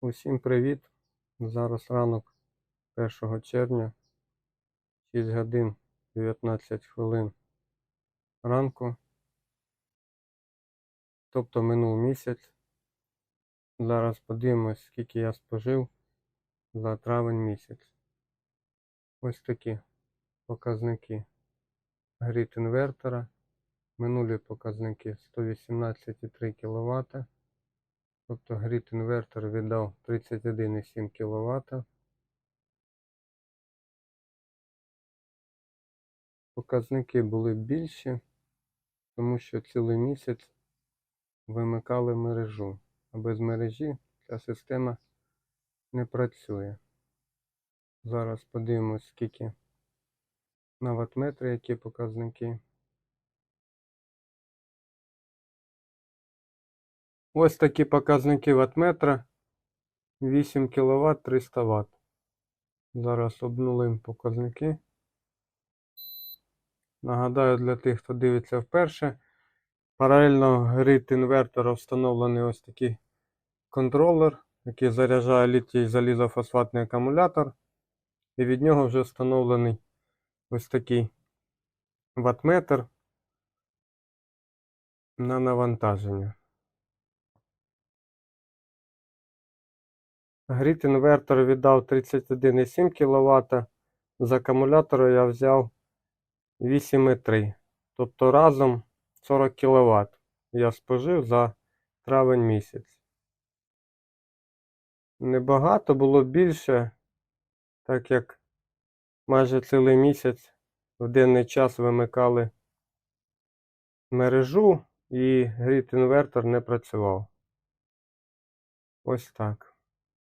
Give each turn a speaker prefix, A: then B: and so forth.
A: Усім привіт! Зараз ранок 1 червня, 6 годин 19 хвилин ранку. Тобто минув місяць. Зараз подивимось, скільки я спожив за травень місяць. Ось такі показники гріт інвертора. Минулі показники 118,3 кВт. Тобто гріт інвертор віддав 31,7 кВт. Показники були більші, тому що цілий місяць вимикали мережу. А без мережі ця система не працює. Зараз подивимось, скільки на ваттметри, які показники. Ось такі показники ваттметра. 8 кВт 300 Вт. Зараз обнулимо показники. Нагадаю для тих, хто дивиться вперше. Паралельно грит інвертора встановлений ось такий контролер, який заряджає літій залізофосфатний акумулятор. І від нього вже встановлений ось такий ваттметр на навантаження. Гріт інвертор віддав 31,7 кВт. З акумулятора я взяв 8,3. Тобто разом 40 кВт я спожив за травень місяць. Небагато було більше, так як майже цілий місяць в денний час вимикали мережу і гріт інвертор не працював. Ось так.